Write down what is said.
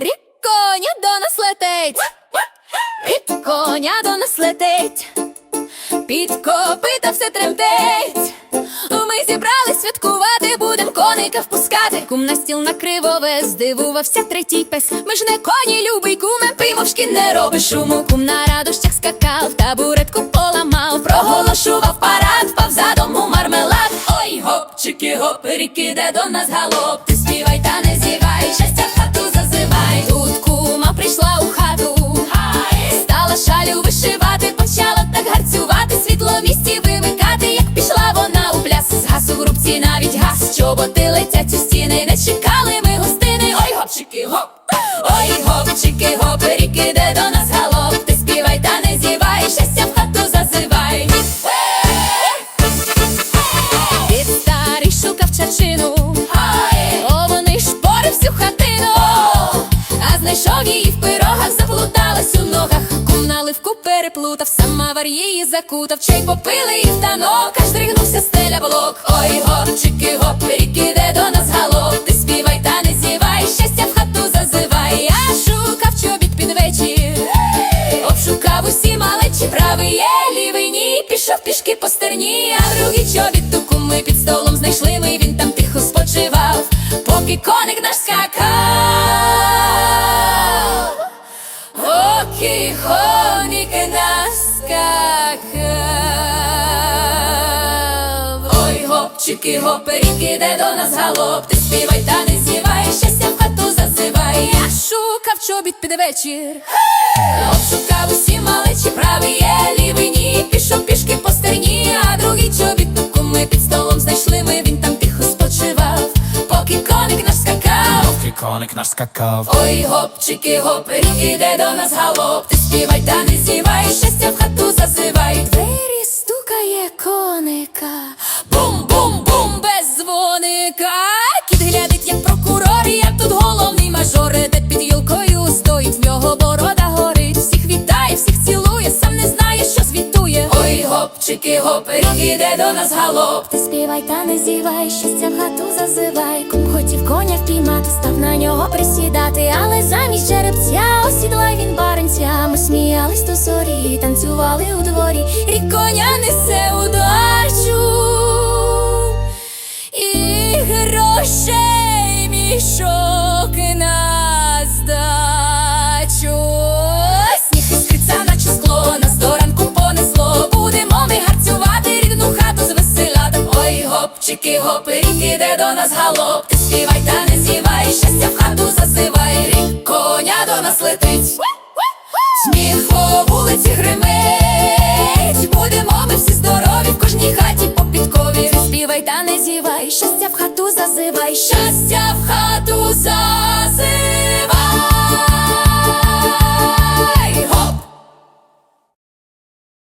Рік коня до нас летить, Рік коня до нас летить, під копита все тремтить. Ми зібрались святкувати, будем коника впускати. Кум на стіл накривове, здивувався третій пес. Ми ж не коні, любий куме, пий не робиш шуму. Кум на радощах скакав, табуретку поламав, проголошував парад, впав задом у мармелад. Ой, гопчики, гоп, рік іде до нас галоп. Згас навіть газ, чоботи летять у стіни, не чекали ми гостини. Ой, гопчики, гоп, ой, гопчики, гоп, рік іде до нас галоп. Ти співай та не зівай, щастя в хату зазивай. Під старий шукав чачину, о, вони шпори всю хатину, а знайшов її в пирогах, заплуталась у ногах. Наливку переплутав, самовар її закутав, чай попили і в танок, аж здригнувся стеля блок. Ой, правий є, лівий ні, пішов пішки по стерні, а другий чобіт ту куми під столом знайшли ми, він там тихо спочивав, поки коник наш скакав. Поки коник нас скакав. Ой, гопчики, гоперік іде до нас галоп. Ти співай та не зівай, щастя в хату зазивай. Я шукав чобіт під вечір. Обшукав усі малечі, правий є, лівий ні, пішов пішки по стерні, а другий чобіт ту куми під столом знайшли ми, він там тихо спочивав, поки коник наш скакав. Поки коник наш скакав. Ой, гопчики, гопи, іде до нас галоп. Ти співай та не зівай, щастя в хату зазивай. Гопчики, іде до нас галоп. Ти співай та не зівай, щастя в хату зазивай. Кум хотів коня впіймати, став на нього присідати, але замість жеребця осідлай він баренця. Ми сміялись до зорі, танцювали у дворі. Рік коня несе іде до нас галоп. Ти співай та не зівай, щастя в хату зазивай. Рік коня до нас летить. Сміх по вулиці гримить, будемо ми всі здорові в кожній хаті по підкові. Ти Співай та не зівай, щастя в хату зазивай, щастя в хату зазивай.